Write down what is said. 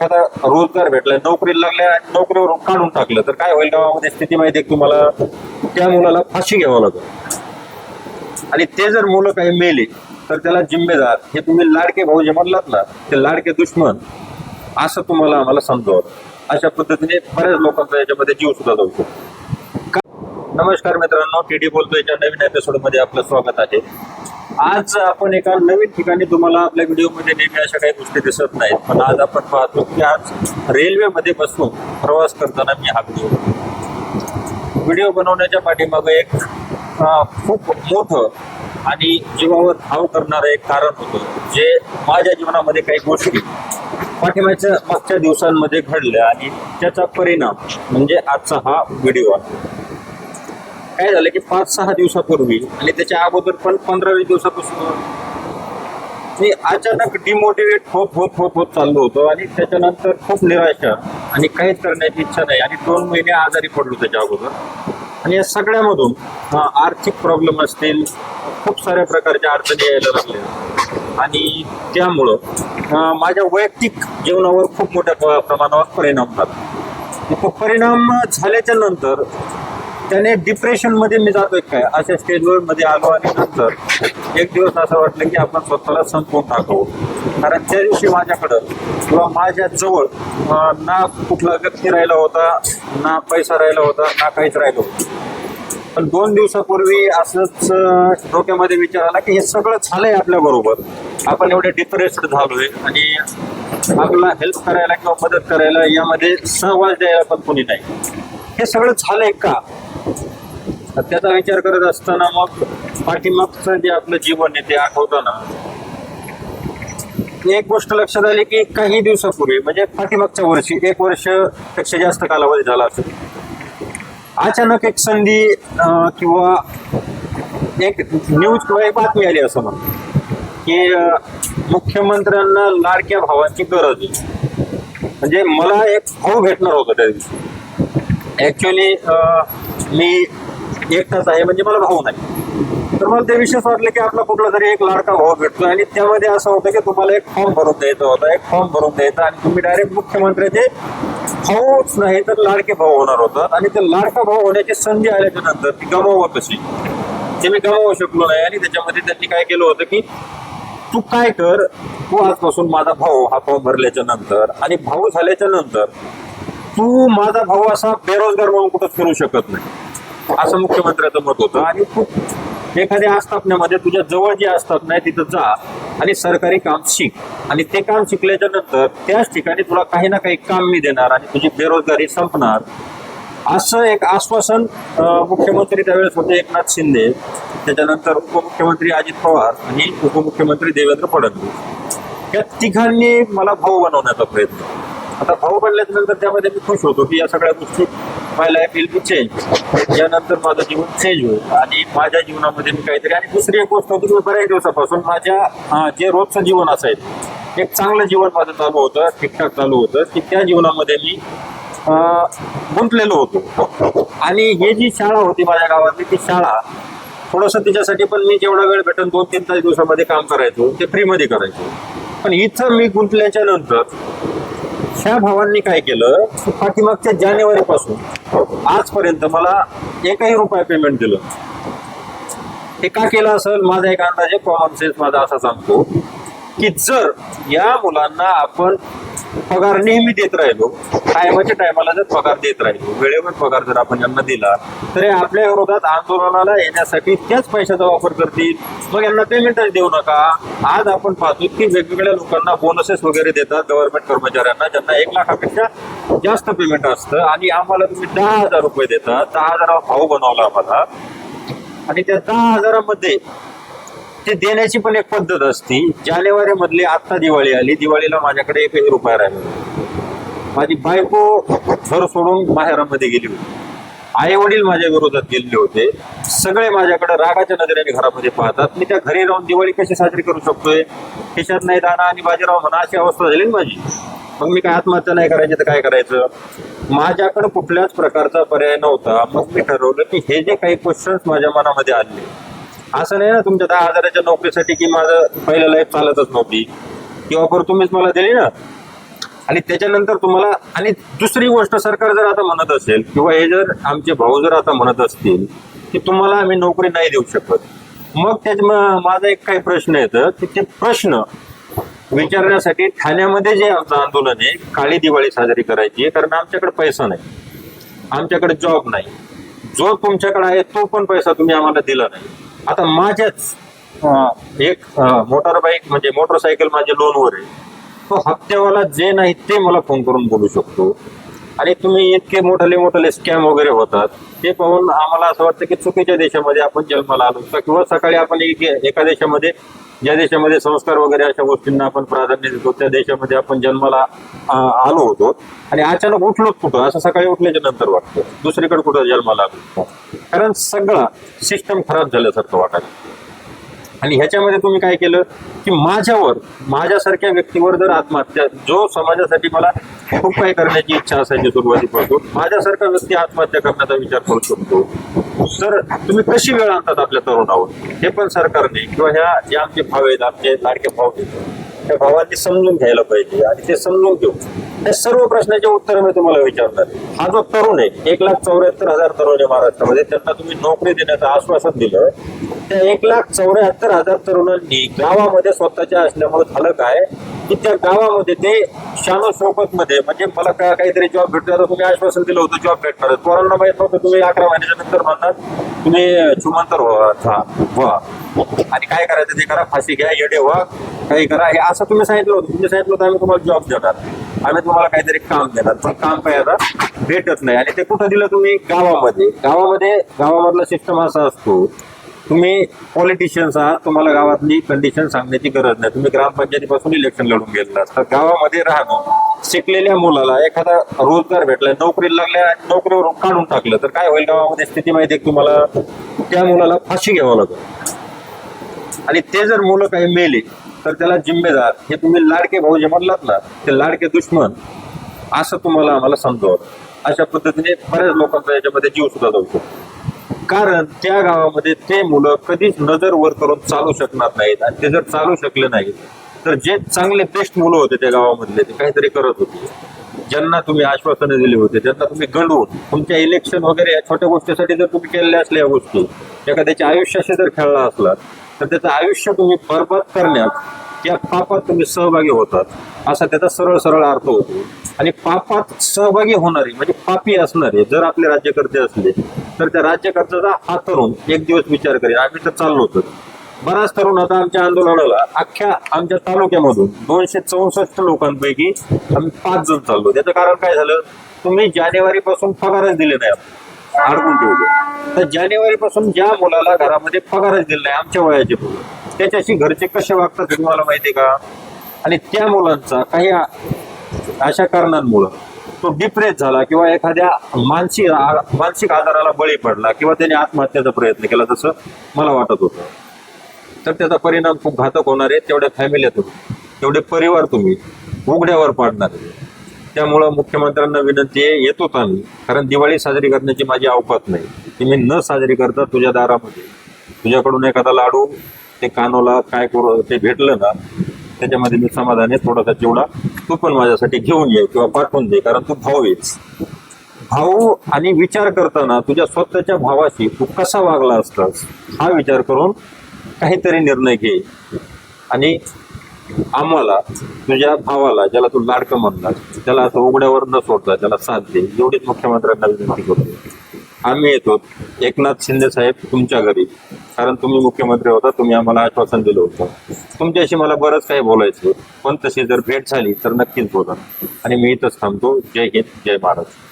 एखादा रोजगार भेटला नोकरीला लागल्या आणि नोकरीवरून काढून टाकलं तर काय होईल गावामध्ये स्थिती माहिती आहे तुम्हाला? त्या मुलाला फाशी घ्यावं लागेल. आणि ते जर मुलं काही मेले तर त्याला जिम्मेदार. हे तुम्ही लाडके भाऊ जे म्हणलात ना ते लाडके दुश्मन. असं तुम्हाला आम्हाला समजावं. अशा पद्धतीने बऱ्याच लोकांचा याच्यामध्ये जीव सुद्धा जाऊ शकतो. नमस्कार मित्रांनो टी डी बोलतोय. नवीन एपिसोडमध्ये आपलं स्वागत आहे. आज आपण एका नवीन ठिकाणी तुम्हाला आपल्या व्हिडिओमध्ये नेहमी अशा काही गोष्टी दिसत नाहीत. पण आज आपण पाहतो की आज रेल्वेमध्ये बसून प्रवास करताना मी हा व्हिडिओ व्हिडिओ बनवण्याच्या पाठीमागं एक खूप मोठं आणि जीवावर धाव करणारं एक कारण होतं जे माझ्या जीवनामध्ये काही गोष्टी पाठिंबाच्या मागच्या दिवसांमध्ये घडलं आणि त्याचा परिणाम म्हणजे आजचा हा व्हिडिओ आहे. काय झालं की पाच सहा दिवसापूर्वी आणि त्याच्या अगोदर पण पंधरा वीस दिवसापासून मी अचानक डिमोटिवेट होत होत होत होत चाललो होतो आणि त्याच्यानंतर खूप निराशा आणि काहीच करण्याची इच्छा नाही. आणि दोन महिने आजारी पडलो त्याच्या अगोदर. आणि या सगळ्यामधून आर्थिक प्रॉब्लेम असतील खूप साऱ्या प्रकारच्या अडचणी यायला लागल्या. आणि त्यामुळं माझ्या वैयक्तिक जीवनावर खूप मोठ्या प्रमाणावर परिणाम झाला. तो परिणाम झाल्याच्यानंतर त्याने डिप्रेशनमध्ये मी जातोय काय? अशा स्टेजवर मध्ये आलो आणि नंतर एक दिवस असं वाटलं की आपण स्वतःला संपवून टाकावं. कारण त्या दिवशी माझ्याकडं किंवा माझ्या जवळ ना कुठला व्यक्ती राहिला होता ना पैसा राहिला होता ना काहीच राहिलं होतं. पण दोन दिवसापूर्वी असंच डोक्यामध्ये विचार आला की हे सगळं झालंय आपल्या बरोबर. आपण एवढे डिप्रेस्ड झालोय आणि आपल्याला हेल्प करायला किंवा मदत करायला यामध्ये सहवास द्यायला पण कोणी नाही. हे सगळं झालंय का? त्याचा विचार करत असताना मग पाठीमागचं जे आपलं जीवन आहे ते आठवताना एक गोष्ट लक्षात आली की काही दिवसापूर्वी म्हणजे पाठीमागच्या वर्षी एक वर्षपेक्षा जास्त कालावधी झाला असेल. अचानक एक संधी किंवा एक न्यूज किंवा एक बातमी आली असं मग की मुख्यमंत्र्यांना लाडक्या भावांची गरज आहे म्हणजे मला एक भाऊ भेटणार होता त्या दिवशी. ॲक्च्युली मी एकटाच आहे म्हणजे मला भाऊ नाही. तर मला ते विशेष वाटलं की आपला कुठला तरी एक लाडका भाऊ भेटतो आणि त्यामध्ये असं होतं की तुम्हाला एक फॉर्म भरून द्यायचा होता एक फॉर्म भरून द्यायचा आणि तुम्ही डायरेक्ट मुख्यमंत्र्याचे भाऊच नाही तर लाडके भाऊ होणार होतात आणि ते लाडका भाऊ होण्याची संधी आल्याच्यानंतर ती गमावत कशी ते मी गमावू शकलो नाही आणि त्याच्यामध्ये त्यांनी काय केलं होतं की तू काय कर तू आजपासून माझा भाऊ हा फॉर्म भरल्याच्या नंतर आणि भाऊ झाल्याच्यानंतर तू माझा भाऊ असा बेरोजगार म्हणून कुठं फिरू शकत नाही. असं मुख्यमंत्र्याचं मत होतं. आणि तू एखाद्या आस्थापनामध्ये तुझ्या जवळ जे असतात नाही तिथं जा आणि सरकारी काम शिक. आणि ते काम शिकल्याच्या नंतर त्याच ठिकाणी तुला काही ना काही काम मी देणार आणि तुझी बेरोजगारी संपणार. असं एक आश्वासन मुख्यमंत्री त्यावेळेस होते एकनाथ शिंदे. त्याच्यानंतर उपमुख्यमंत्री अजित पवार आणि उपमुख्यमंत्री देवेंद्र फडणवीस. या तिघांनी मला भाऊ बनवण्याचा प्रयत्न आता भाऊ बनल्याच्या नंतर त्यामध्ये मी खुश होतो की या सगळ्या गोष्टी my life will be change यानंतर माझं जीवन चेंज होईल. आणि माझ्या जीवनामध्ये मी काहीतरी आणि दुसरी एक गोष्ट होती की बऱ्याच दिवसापासून माझ्या जे रोजचं जीवन असायचं एक चांगलं जीवन माझं चालू होतं ठीकठाक चालू होतं की त्या जीवनामध्ये मी गुंतलेलो होतो. आणि हे जी शाळा होती माझ्या गावातली ती शाळा थोडंसं तिच्यासाठी पण मी जेवढा वेळ भेटेल दोन तीन तास दिवसामध्ये काम करायचो ते फ्रीमध्ये करायचो. पण इथं मी गुंतल्याच्या नंतर ह्या भावांनी काय केलं? पाठीमागच्या जानेवारी पासून आजपर्यंत मला एकही रुपया पेमेंट दिलं हे का केलं असेल? माझा एक अंदाज आहे कॉमन सेन्स माझा असा सांगतो की जर या मुलांना आपण पगार नेहमी देत राहिलो. टायमाच्या टायमाला जर पगार देत राहिलो वेळेवर पगार जर आपण यांना दिला तर आपल्या विरोधात आंदोलनाला येण्यासाठी त्याच पैशाचा वापर करतील. मग यांना पेमेंटच देऊ नका. आज आपण पाहतो की वेगवेगळ्या लोकांना बोनसेस वगैरे देतात गव्हर्नमेंट कर्मचाऱ्यांना ज्यांना एक लाखापेक्षा जास्त पेमेंट असतं. आणि आम्हाला तुम्ही दहा हजार रुपये देतात. दहा हजार भाऊ बनवला आम्हाला. आणि त्या दहा हजारामध्ये ते देण्याची पण एक पद्धत असती. जानेवारी मधली आत्ता दिवाळी आली. दिवाळीला माझ्याकडे एक रुपया राहिला माझी बायको घर सोडून माहेरामध्ये गेली होती. आई वडील माझ्या विरोधात गेलेले होते. सगळे माझ्याकडे रागाच्या नजरेने घरामध्ये पाहतात. मी त्या घरी राहून दिवाळी कशी साजरी करू शकतोय? खिशात नाही दाना आणि बाजीराव म्हणा अशी अवस्था झाली ना माझी. मग मी काय आत्महत्या नाही करायची तर काय करायचं? माझ्याकडे कुठल्याच प्रकारचा पर्याय नव्हता. मग मी ठरवलं की हे जे काही क्वेश्चन्स माझ्या मनामध्ये आले असं नाही ना तुमच्या दहा हजाराच्या नोकरीसाठी की माझं पहिलं लाईफ चालतच नव्हती. ती ऑफर तुम्हीच मला दिली ना. आणि त्याच्यानंतर तुम्हाला आणि दुसरी गोष्ट सरकार जर आता म्हणत असेल किंवा हे जर आमचे भाऊ जर आता म्हणत असतील की तुम्हाला आम्ही नोकरी नाही देऊ शकत. मग त्याच माझा एक काही प्रश्न येतं की ते प्रश्न विचारण्यासाठी ठाण्यामध्ये जे आमचं आंदोलन आहे काळी दिवाळी साजरी करायची आहे कारण आमच्याकडे पैसा नाही. आमच्याकडे जॉब नाही. जो तुमच्याकडे आहे तो पण पैसा तुम्ही आम्हाला दिला नाही. आता माझ्याच अं, एक मोटर बाईक म्हणजे मोटरसायकल माझ्या लोनवर आहे. तो हप्त्यावाला जे नाही ते मला फोन करून बोलू शकतो. आणि तुम्ही इतके मोठाले मोठाले स्कॅम वगैरे होतात ते पाहून आम्हाला असं वाटतं की चुकीच्या देशामध्ये आपण जन्माला आलो. किंवा सकाळी आपण एक- एका देशामध्ये ज्या देशामध्ये संस्कार वगैरे अशा गोष्टींना आपण प्राधान्य देतो त्या देशामध्ये आपण जन्माला आलो होतो. आणि अचानक उठलोच कुठं? असं सकाळी उठल्याच्या नंतर वाटतं. दुसरीकडे कुठं जन्माला आलो? कारण सगळा सिस्टम खराब झाल्यासारखं वाटायला आणि ह्याच्यामध्ये तुम्ही काय केलं की माझ्यावर माझ्यासारख्या व्यक्तीवर जर आत्महत्या जो समाजासाठी मला खूप काही करण्याची इच्छा असायची सुरुवातीपासून माझ्यासारखा व्यक्ती आत्महत्या करण्याचा विचार करू शकतो. तर तुम्ही कशी वेळ आणतात आपल्या तरुणावर? हे पण सरकारने किंवा ह्या जे आमचे भाव आहेत आमचे लाडके भाव देतात त्या भावांनी समजून घ्यायला पाहिजे आणि ते समजून घेऊ. त्या सर्व प्रश्नाचे उत्तर मी तुम्हाला विचारणार हा जो तरुण आहे एक लाख चौऱ्याहत्तर हजार तरुण आहे महाराष्ट्रामध्ये. त्यांना तुम्ही नोकरी देण्याचं आश्वासन दिलं. त्या एक लाख चौऱ्याहत्तर हजार तरुणांनी गावामध्ये स्वतःच्या असल्यामुळे झालं काय? की त्या गावामध्ये ते शानो सोबत मध्ये म्हणजे मला का- काहीतरी जॉब भेटणार तुम्ही आश्वासन दिलं होतं जॉब भेटणार. पोरांना माहीत नव्हतं तुम्ही अकरा महिन्याच्या नंतर म्हणणार तुम्ही चुमंतर व्हा व्हा- व्हा. आणि काय करायचं ते करा फाशी घ्या येडे व्हा काही करा. हे असं तुम्ही सांगितलं होतं. तुम्ही सांगितलं होतं आम्ही तुम्हाला जॉब देणार. आम्ही तुम्हाला काहीतरी काम देणार. पण काम काय आता भेटत नाही. आणि ते कुठं दिलं तुम्ही? गावामध्ये. गावामध्ये गावामधला सिस्टम असा असतो तुम्ही पॉलिटिशियन्स आहात तुम्हाला गावातली कंडिशन सांगण्याची गरज नाही. तुम्ही ग्रामपंचायतीपासून इलेक्शन लढून गेलेला तर गावामध्ये राहणं शिकलेल्या मुलाला एखादा रोजगार भेटला नोकरीला लागल्या नोकरीवरून काढून टाकलं तर काय होईल? गावामध्ये स्थिती माहिती आहे तुम्हाला? त्या मुलाला फाशी घ्यावं लागेल. आणि ते जर मुलं काही मेले तर त्याला जिम्मेदार. हे तुम्ही लाडके भाऊ जे म्हणलात ना ते लाडके दुश्मन. असं तुम्हाला आम्हाला समजावं. अशा पद्धतीने बऱ्याच लोकांचा याच्यामध्ये जीव सुद्धा जाऊ शकतो कारण त्या गावामध्ये ते मुलं कधीच नजर वर करून चालू शकणार नाहीत. आणि ते जर चालू शकले नाहीत तर जे चांगले बेस्ट मुलं होते त्या गावामधले ते काहीतरी करत होते. ज्यांना तुम्ही आश्वासने दिली होते ज्यांना तुम्ही गंडवून तुमच्या इलेक्शन वगैरे या छोट्या गोष्टीसाठी जर तुम्ही केलेल्या असल्या या गोष्टी एखाद्याच्या आयुष्याशी जर खेळला असला तर त्याचं आयुष्य तुम्ही बरबाद करण्यात त्या पापात तुम्ही सहभागी होतात. असा त्याचा सरळ सरळ अर्थ होतो. आणि पापात सहभागी होणारे म्हणजे पापी असणारे जर आपले राज्यकर्ते असले तर त्या राज्यकर्त्याचा हा तरुण एक दिवस विचार करेल आम्ही तर चाललो होतो. बराच तरुण आता आमच्या आंदोलनाला. अख्ख्या आमच्या तालुक्यामधून दोनशे चौसष्ट लोकांपैकी आम्ही पाच जण चाललो. त्याचं कारण काय झालं? तुम्ही जानेवारी पासून पगारच दिले नाही अडकून ठेवले तर जानेवारी पासून ज्या मुलाला घरामध्ये पगारच दिला नाही आमच्या वयाचे मुलं त्याच्याशी घरचे कसे वागतात तुम्हाला माहिती आहे का? आणि त्या मुलांचा काही अशा कारणांमुळं तो डिप्रेस झाला किंवा एखाद्या मानसिक मानसिक आजाराला बळी पडला किंवा त्याने आत्महत्येचा प्रयत्न केला तसं मला वाटत होतं. तर त्याचा परिणाम खूप घातक होणार आहे तेवढ्या फॅमिल्या तुम्ही तेवढे परिवार तुम्ही उघड्यावर पाडणार आहे. त्यामुळं मुख्यमंत्र्यांना विनंती आहे येतोच आम्ही कारण दिवाळी साजरी करण्याची माझी अवकात नाही. ती मी न साजरी करता तुझ्या दारामध्ये तुझ्याकडून एखादा लाडू ते कानोला काय करू ते भेटलं ना त्याच्यामध्ये मी समाधाने थोडासा चिवडा तू पण माझ्यासाठी घेऊन ये किंवा पाठवून दे कारण तू भाऊ आहेस. भाऊ आणि विचार करताना तुझ्या स्वतःच्या भावाशी तू कसा वागला असतास हा विचार करून काहीतरी निर्णय घे. आणि आम्हाला म्हणजे तुझ्या भावाला ज्याला तू लाडकं म्हणला त्याला असं उघड्यावर न सोडता त्याला साथ दे एवढीच मुख्यमंत्र्यांना विनंती करतो आम्ही येतो. एकनाथ शिंदे साहेब तुमच्या घरी. कारण तुम्ही मुख्यमंत्री होता तुम्ही आम्हाला आश्वासन दिलं होतं. तुमच्याशी मला बरंच काही बोलायचं पण तशी जर भेट झाली तर नक्कीच बोला. आणि मी इथंच थांबतो. जय हिंद जय महाराष्ट्र